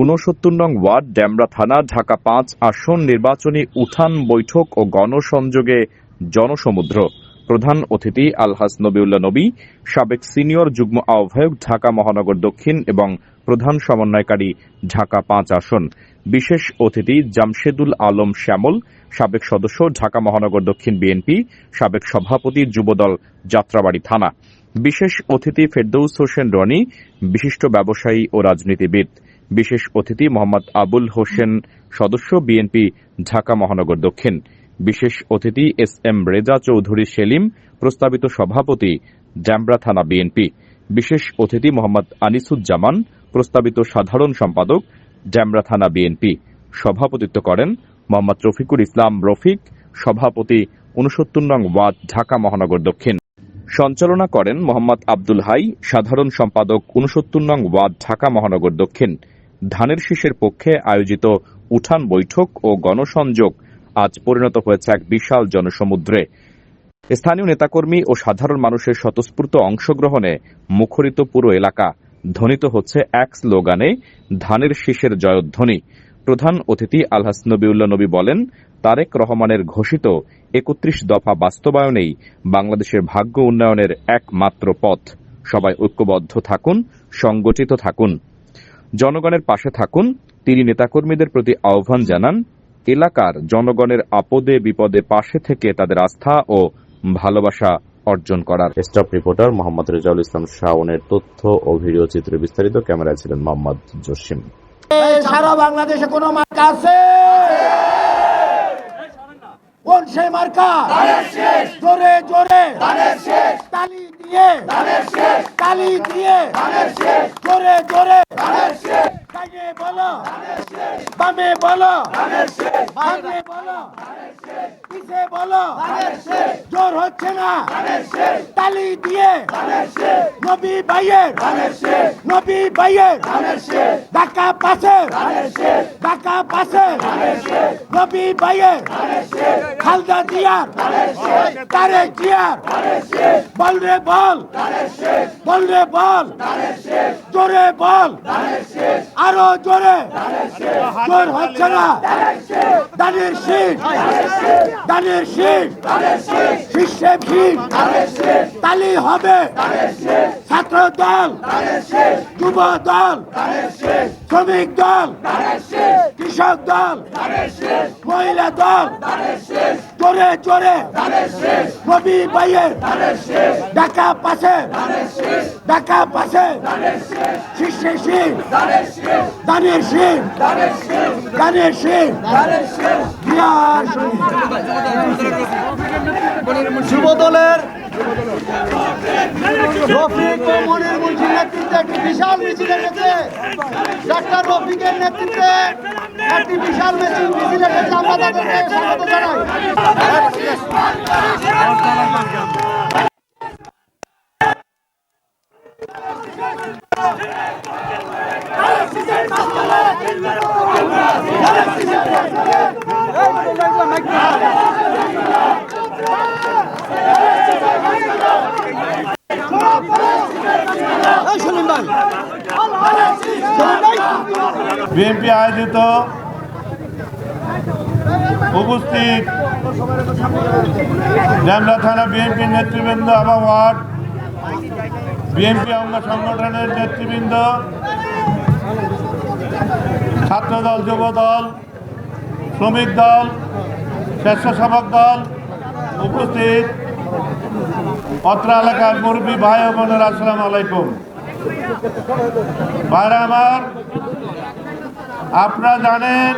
ঊনসত্তর নং ওয়ার্ড ডেমরা থানা, ঢাকা পাঁচ, আসন নির্বাচনী উঠান বৈঠক ও গণসংযোগে জনসমুদ্র। প্রধান অতিথি আলহাজ নবিউল্লাহ নবী, সাবেক সিনিয়র যুগ্ম আহ্বায়ক ঢাকা মহানগর দক্ষিণ এবং প্রধান সমন্বয়কারী ঢাকা পাঁচ আসন। বিশেষ অতিথি জামশেদুল আলম শ্যামল, সাবেক সদস্য ঢাকা মহানগর দক্ষিণ বিএনপি, সাবেক সভাপতি যুবদল যাত্রাবাড়ি থানা। বিশেষ অতিথি ফেরদৌস হোসেন রনি, বিশিষ্ট ব্যবসায়ী ও রাজনীতিবিদ। বিশেষ অতিথি মোহাম্মদ আবুল হোসেন, সদস্য বিএনপি, ঢাকা মহানগর দক্ষিণ। বিশেষ অতিথি এস এম রেজা চৌধুরী সেলিম, প্রস্তাবিত সভাপতি ড্যামরা থানা বিএনপি। বিশেষ অতিথি মোহাম্মদ আনিসুজ্জামান, প্রস্তাবিত সাধারণ সম্পাদক ড্যামরা থানা বিএনপি। সভাপতিত্ব করেন মোহাম্মদ রফিকুল ইসলাম রফিক, সভাপতি উনসত্তর নং ওয়ার্ড, ঢাকা মহানগর দক্ষিণ। সঞ্চালনা করেন মোহাম্মদ আব্দুল হাই, সাধারণ সম্পাদক উনসত্তর নং ওয়ার্ড, ঢাকা মহানগর দক্ষিণ। ধানের শীষের পক্ষে আয়োজিত উঠান বৈঠক ও গণসংযোগ আজ পরিণত হয়েছে এক বিশাল জনসমুদ্রে। স্থানীয় নেতাকর্মী ও সাধারণ মানুষের স্বতঃস্ফূর্ত অংশগ্রহণে মুখরিত পুরো এলাকা ধ্বনিত হচ্ছে এক স্লোগানে, ধানের শীষের জয়ধ্বনি। প্রধান অতিথি আলহাস নবিউল্লাহ নবী বলেন, তারেক রহমানের ঘোষিত একত্রিশ দফা বাস্তবায়নেই বাংলাদেশের ভাগ্য উন্নয়নের একমাত্র পথ। সবাই ঐক্যবদ্ধ থাকুন সংগঠিত থাকুন। জনগণের পাশে থাকুন তিনি নেতাকর্মীদের প্রতি আহ্বান জানান এলাকার জনগণের আপদে বিপদে পাশে থেকে তাদের আস্থা ও ভালোবাসা অর্জন করার। স্টাফ রিপোর্টার মোহাম্মদ রেজাউল ইসলাম শাওনের তথ্য ও ভিডিও চিত্রে বিস্তারিত। ক্যামেরায় ছিলেন মোহাম্মদ জসিম। সারা বাংলাদেশে কোন মার্কা আছে? কোন সে মার্কা? জোরে জোরে। তালি দিয়ে। তালি দিয়ে। জোরে জোরে। বলো। বামে বলো। বামে বলো। পিছে বলো জোর হচ্ছে না তালি দিয়ে নবী ভাইয়ের নবী ভাইয়ের ঢাকা পাশে ঢাকা পাশে নবী ভাইয়ের খালদা জিয়ার তারেক জিয়ার বল রে বল বল রে বল জোরে বল আরও জোরে জোর হচ্ছে না দানের শীত দানের শীত শীর্ষে ভিড় তালি হবে। ছাত্র দল, যুব দল, শ্রমিক দল, কৃষক দল, মহিলা দল, জোরে জোরে নবী ভাইয়ের ঢাকা পাশে ঢাকা পাশে শীর্ষে শীত দানের শীত শীত বিয়ার যুব দলের রফিক ও মনির মুন্সির নেতৃত্বে একটি বিশাল মিছিল এসেছে। ডাক্তার রফিকের নেতৃত্বে একটি বিশাল মিছিল মিছিল এসেছে। আমরা তাদেরকে স্বাগত জানাই এই সলিম ভাই সলিম ভাই বিএনপি আয়োজিত উপস্থিত ড্যামরা থানা বিএনপি নেতৃবৃন্দ এবং ওয়ার্ড বিএনপি অঙ্গ সংগঠনের নেতৃবৃন্দ, ছাত্রদল যুব দল শ্রমিক দল, স্বেচ্ছাসেবক দল উপস্থিত। অত্র এলাকার মুরব্বী ভাই বোনেরা, আসসালামু আলাইকুম। ভাইরা আমার আপনারা জানেন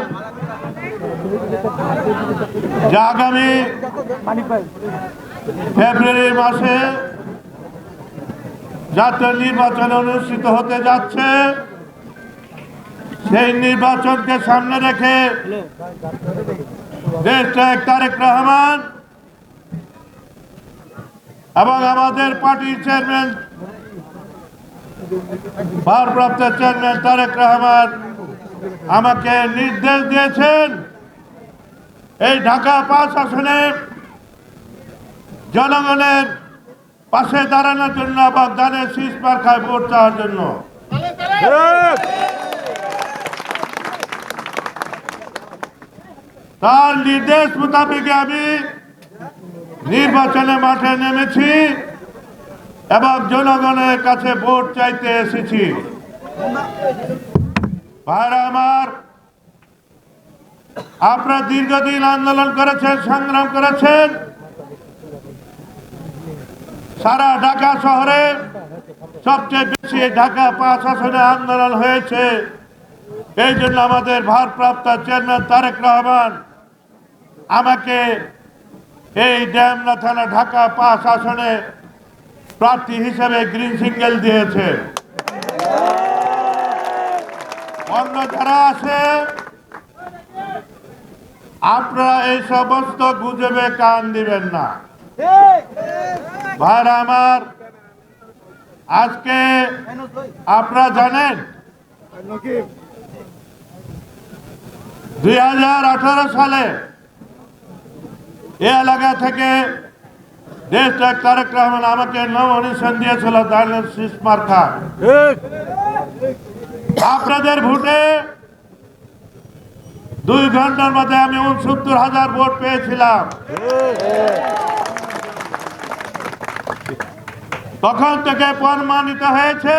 যে আগামী ফেব্রুয়ারি মাসে জাতীয় নির্বাচন অনুষ্ঠিত হতে যাচ্ছে। সেই নির্বাচনকে সামনে রেখে দেশটাক তারেক রহমান এবং আমাদের পার্টির চেয়ারম্যান ভারপ্রাপ্ত চেয়ারম্যান তারেক রহমান আমাকে নির্দেশ দিয়েছেন এই ঢাকা পাঁচ আসনে জনগণের পাশে দাঁড়ানোর জন্য বা দানের শীষ পার্কায় ভোট চাওয়ার জন্য। তার নির্দেশ মোতাবেক আমি নির্বাচনে মাঠে নেমেছি। এবং জনগণের কাছে ভোট চাইতে এসেছি। আমার, আপনারা দীর্ঘদিন আন্দোলন করেছেন, সংগ্রাম করেছেন। সারা ঢাকা শহরে সবচেয়ে বেশি ঢাকা পাঁচ আসনে আন্দোলন হয়েছে। এই জন্য আমাদের ভারপ্রাপ্ত চেয়ারম্যান তারেক রহমান আমাকে এই ড্যামনা থানা ঢাকা পাঁচ আসনে প্রার্থী হিসেবে গ্রিন সিঙ্গেল দিয়েছে। অন্য যারা আছে, আপনারা এই সমস্ত গুজবে কান দিবেন না। ভাইরা আমার, আজকে আপনারা জানেন, দুই হাজার আঠারো সালে এ এলাকা থেকে দেশ ত্যাগ তারেক রহমান আমাকে নমিনেশন দিয়েছিল দানের শীষ মার্কা আপনাদের ভোটে দুই ঘণ্টার মধ্যে আমি উনসত্তর হাজার ভোট পেয়েছিলাম। তখন থেকে প্রমাণিত হয়েছে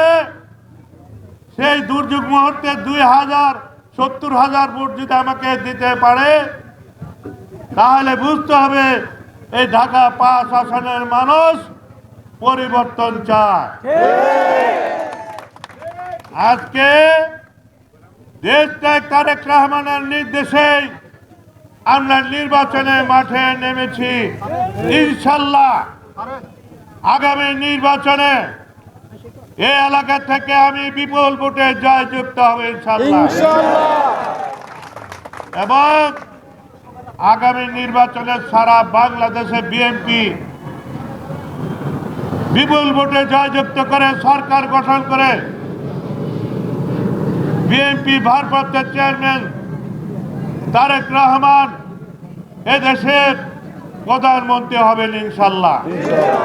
সেই দুর্যোগ মুহূর্তে দুই হাজার সত্তর হাজার ভোট যদি আমাকে দিতে পারে তাহলে বুঝতে হবে এই ঢাকা পাঁচ আসনের মানুষ পরিবর্তন চায়। আজকে দেশটায় তারেক রহমানের নির্দেশে আমরা নির্বাচনে মাঠে নেমেছি। ইনশাল্লাহ আগামী নির্বাচনে এ এলাকা থেকে আমি বিপুল ভোটে জয়যুক্ত হবে ইনশাল্লাহ। এবং আগামী নির্বাচনে সারা বাংলাদেশে বিএনপি বিপুল ভোটে জয়যুক্ত করে সরকার গঠন করে বিএনপি ভারপ্রাপ্ত চেয়ারম্যান তারেক রহমান এদেশের প্রধানমন্ত্রী হবেন ইনশাল্লাহ।